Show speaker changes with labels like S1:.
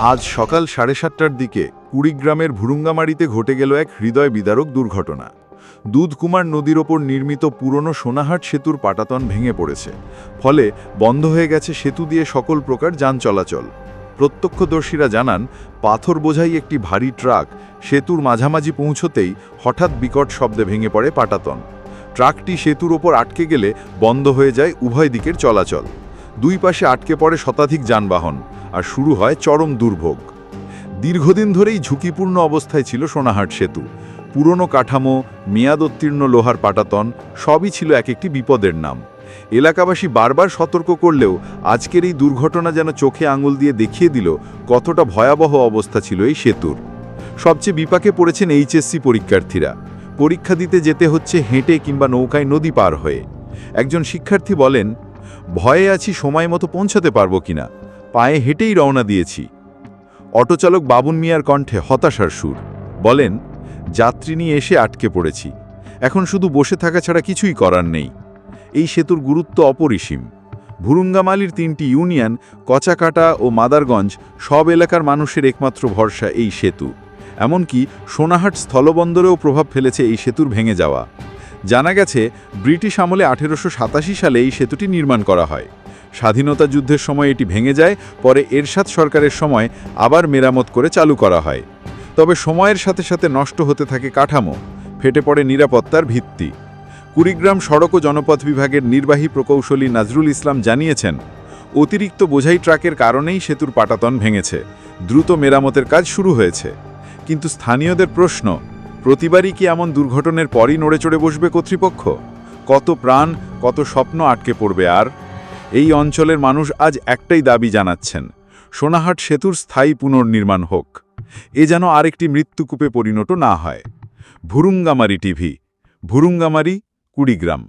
S1: আজ সকাল সাড়ে সাতটার দিকে কুড়িগ্রামের ভুরুঙ্গামারিতে ঘটে গেল এক হৃদয় বিদারক দুর্ঘটনা। দুধকুমার নদীর ওপর নির্মিত পুরনো সোনাহাট সেতুর পাটাতন ভেঙে পড়েছে। ফলে বন্ধ হয়ে গেছে সেতু দিয়ে সকল প্রকার যান চলাচল। প্রত্যক্ষদর্শীরা জানান, পাথর বোঝাই একটি ভারী ট্রাক সেতুর মাঝামাঝি পৌঁছতেই হঠাৎ বিকট শব্দে ভেঙে পড়ে পাটাতন। ট্রাকটি সেতুর ওপর আটকে গেলে বন্ধ হয়ে যায় উভয় দিকের চলাচল। দুই পাশে আটকে পড়ে শতাধিক যানবাহন আর শুরু হয় চরম দুর্ভোগ। দীর্ঘদিন ধরেই ঝুঁকিপূর্ণ অবস্থায় ছিল সোনাহাট সেতু। পুরনো কাঠামো মেয়াদোত্তীর্ণ লোহার পাটাতন, সবই ছিল এক একটি বিপদের নাম। এলাকাবাসী বারবার সতর্ক করলেও আজকের এই দুর্ঘটনা যেন চোখে আঙুল দিয়ে দেখিয়ে দিল কতটা ভয়াবহ অবস্থা ছিল এই সেতুর। সবচেয়ে বিপাকে পড়েছেন এইচএসসি পরীক্ষার্থীরা। পরীক্ষা দিতে যেতে হচ্ছে হেঁটে কিংবা নৌকায় নদী পার হয়ে। একজন শিক্ষার্থী বলেন ভয়ে আছি সময় মতো পৌঁছাতে পারব কিনা? পায়ে হেঁটেই রওনা দিয়েছি। অটোচালক বাবুন মিয়ার কণ্ঠে হতাশার সুর। বলেন, যাত্রী নিয়ে এসে আটকে পড়েছি। এখন শুধু বসে থাকা ছাড়া কিছুই করার নেই। এই সেতুর গুরুত্ব অপরিসীম। ভুরুঙ্গামালির তিনটি ইউনিয়ন, কচাকাটা ও মাদারগঞ্জ, সব এলাকার মানুষের একমাত্র ভরসা এই সেতু। এমনকি সোনাহাট স্থলবন্দরেও প্রভাব ফেলেছে এই সেতুর ভেঙে যাওয়া। জানা গেছে, ব্রিটিশ আমলে আঠেরোশো সাতাশি সালে এই সেতুটি নির্মাণ করা হয়। স্বাধীনতা যুদ্ধের সময় এটি ভেঙে যায়, পরে এরশাদ সরকারের সময় আবার মেরামত করে চালু করা হয়। তবে সময়ের সাথে সাথে নষ্ট হতে থাকে কাঠামো, ফেটে পড়ে নিরাপত্তার ভিত্তি। কুড়িগ্রাম সড়ক ও জনপথ বিভাগের নির্বাহী প্রকৌশলী নাজরুল ইসলাম জানিয়েছেন, অতিরিক্ত বোঝাই ট্রাকের কারণেই সেতুর পাটাতন ভেঙেছে, দ্রুত মেরামতের কাজ শুরু হয়েছে। কিন্তু স্থানীয়দের প্রশ্ন প্রতিবারই কি এমন দুর্ঘটনার পরই নড়ে চড়ে বসবে কর্তৃপক্ষ? কত প্রাণ, কত স্বপ্ন আটকে পড়বে আর? এই অঞ্চলের মানুষ আজ একটাই দাবি জানাচ্ছেন, সোনাহাট সেতুর স্থায়ী পুনর্নির্মাণ হোক। এ যেন আরেকটি মৃত্যুকূপে পরিণত না হয়। ভুরুঙ্গামারি টিভি, ভুরুঙ্গামারি, কুড়িগ্রাম।